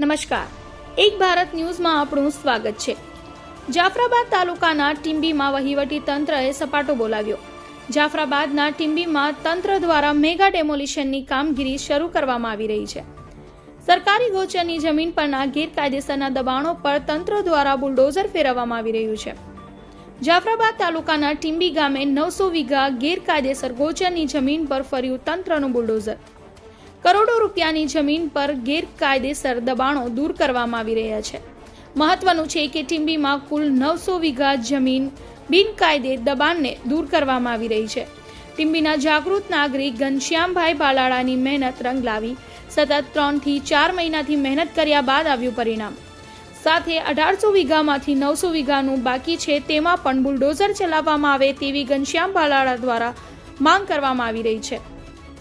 નમસ્કાર. એક ભારત ન્યૂઝમાં આપણું સ્વાગત છે. જાફરાબાદ તાલુકાના ટીંબીમાં વહીવટી તંત્રએ સપાટો બોલાવ્યો. જાફરાબાદના ટીમ્બીમાં તંત્ર દ્વારા મેગા ડેમોલિશનની કામગીરી શરૂ કરવામાં આવી રહી છે. સરકારી ગોચરની જમીન પરના ગેરકાયદેસરના દબાણો પર તંત્ર દ્વારા બુલડોઝર ફેરવવામાં આવી રહ્યું છે. જાફરાબાદ તાલુકાના ટીમ્બી ગામે નવસો વીઘા ગેરકાયદેસર ગોચરની જમીન પર ફર્યું તંત્રનું બુલડોઝર. કરોડો રૂપિયાની જમીન પર ગેરકાયદેસર દબાણો દૂર કરવામાં આવી રહ્યા છે. મહત્વનું છે કે ટીંબીમાં કુલ નવસો વીઘા જમીન બિનકાયદે દબાણને દૂર કરવામાં આવી રહી છે. ટીંબીના જાગૃત નાગરિક ઘનશ્યામભાઈ બાલાળાની મહેનત રંગ લાવી સતત ત્રણથી ચાર મહિનાથી મહેનત કર્યા બાદ આવ્યું પરિણામ. સાથે અઢારસો વીઘામાંથી નવસો વીઘાનું બાકી છે તેમાં પણ બુલડોઝર ચલાવવામાં આવે તેવી ઘનશ્યામ બાલાળા દ્વારા માંગ કરવામાં આવી રહી છે.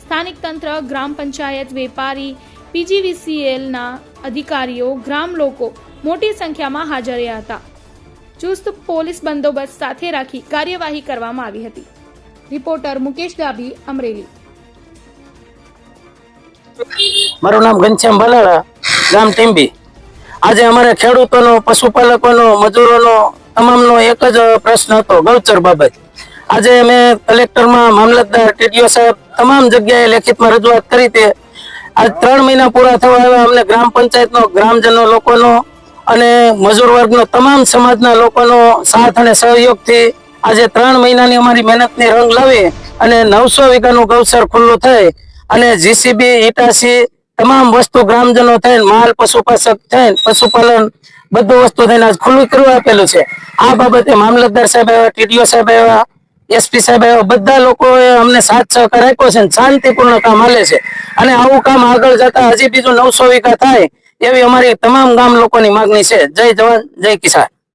સ્થાનિક તંત્ર, ગ્રામ પંચાયત, વેપારી પીજીવીસીએલના અધિકારીઓ, ગ્રામ લોકો મોટી સંખ્યામાં હાજર હતા. ચુસ્ત પોલીસ બંદોબસ્ત સાથે રાખી કાર્યવાહી કરવામાં આવી હતી. રિપોર્ટર મુકેશ ડાભી અમરેલી. મારું નામ ઘનશ્યામ ભલાળા ગામ ટીમ્બી આજે અમારે ખેડૂતોનો, પશુપાલકોનો, મજૂરોનો, તમામનો એક જ પ્રશ્ન હતો, ગૌચર બાબત. આજે અમે કલેક્ટરમાં મામલતદાર ટીડીઓ સાહેબ તમામ જગ્યાએ લેખિતમાં રજૂઆત કરી તે આજ ત્રણ મહિના પૂરા થવા આવ્યા. અમને ગ્રામ પંચાયતનો, ગ્રામજનો લોકોનો અને મજૂર વર્ગનો તમામ સમાજના લોકોનો સાથ અને સહયોગથી આજે ત્રણ મહિનાની અમારી મહેનતની રંગ લાવી અને નવસો વીઘાનું ગૌસર ખુલ્લું થઈ અને જીસીબી, ઈટાસી તમામ વસ્તુ ગ્રામજનો થઈને, માલ, પશુપાલક થઈને, પશુપાલન બધું વસ્તુ થઈને આજ ખુલ્લું કરવા આપેલું છે. આ બાબતે મામલતદાર સાહેબ આવ્યા ટીડીઓ સાહેબ આવ્યા એસપી સાહેબ બધા લોકોએ અમને સાથ સહકાર આપ્યો છે શાંતિપૂર્ણ કામ હાલે છે. અને આવું કામ આગળ જતા હજી બીજું નવસો વીઘા થાય એવી અમારી તમામ ગામ લોકોની માગણી છે. જય જવાન, જય કિસાન.